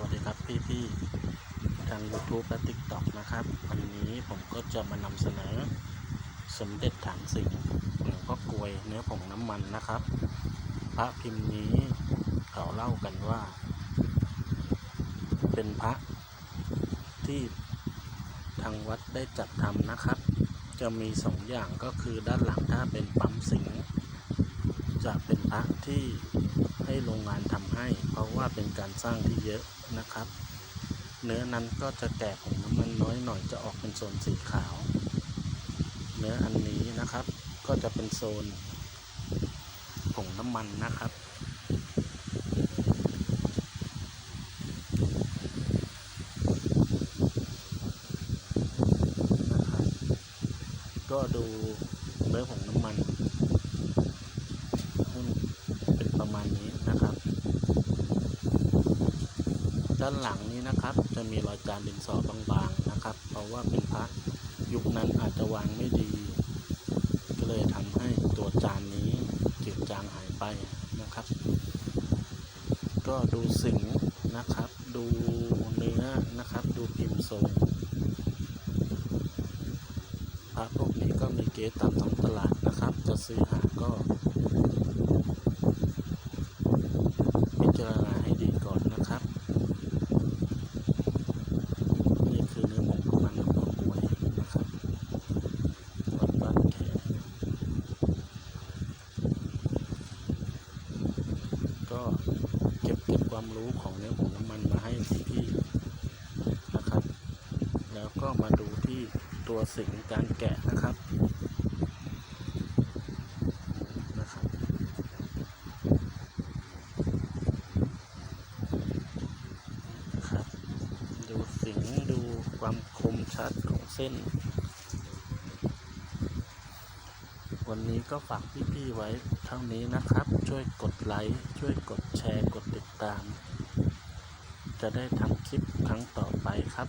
วัสดีครับพี่พี่ๆทาง YouTube และ TikTok นะครับ วันนี้ผมก็จะมานำเสนอ สมเด็จฐานสิงห์หลวงพ่อกลวยเนื้อผงน้ำมันนะครับ พระพิมพ์นี้เขาเล่ากันว่า เป็นพระที่ทางวัดได้จัดทำนะครับ จะมีสองอย่างก็คือด้านหลังถ้าเป็นปั๊มสิงห์จะเป็นพระที่ ให้โรงงานทำให้ เพราะว่าเป็นการสร้างที่เยอะนะครับ เนื้อนั้นก็จะแตก่ผงน้ำมันน้อยหน่อยจะออกเป็นโซนสีขาว เนื้ออันนี้นะครับ ก็จะเป็นโซนผงน้ำมันนะครับก็ดูเนื้อผงน้ำมันให้เป็นประมาณนี้นะครับ ด้านหลังนี้นะครับ จะมีรอยจานดินสอบางๆนะครับ เพราะว่าเป็นพระยุคนั้นอาจจะวางไม่ดี ก็เลยทำให้ตัวจานนี้จืดจางหายไปนะครับ ก็ดูสิงนะครับ ดูเนื้อนะครับ ดูพิมพ์ทรงพระพวกนี้ก็มีเกสตามท้องตลาดนะครับ จะซื้อหาก็พิจารณาให้ดีก่อนนะครับ นี่คือเนื้อหมูประมาณหนึ่งกล้วยนะครับวัดบ้านแขกก็เก็บเก็บ ความรู้ของเนื้อหมูน้ำมันมาให้พี่ๆนะครับ แล้วก็มาดูที่ตัวสิงการแกะนะครับนะครับนะครับดูสิงดูความคมชัดของเส้น วันนี้ก็ฝากพี่ๆไว้เท่านี้นะครับ ช่วยกดไลค์ ช่วยกดแชร์ กดติดตาม จะได้ทำคลิปครั้งต่อไปครับ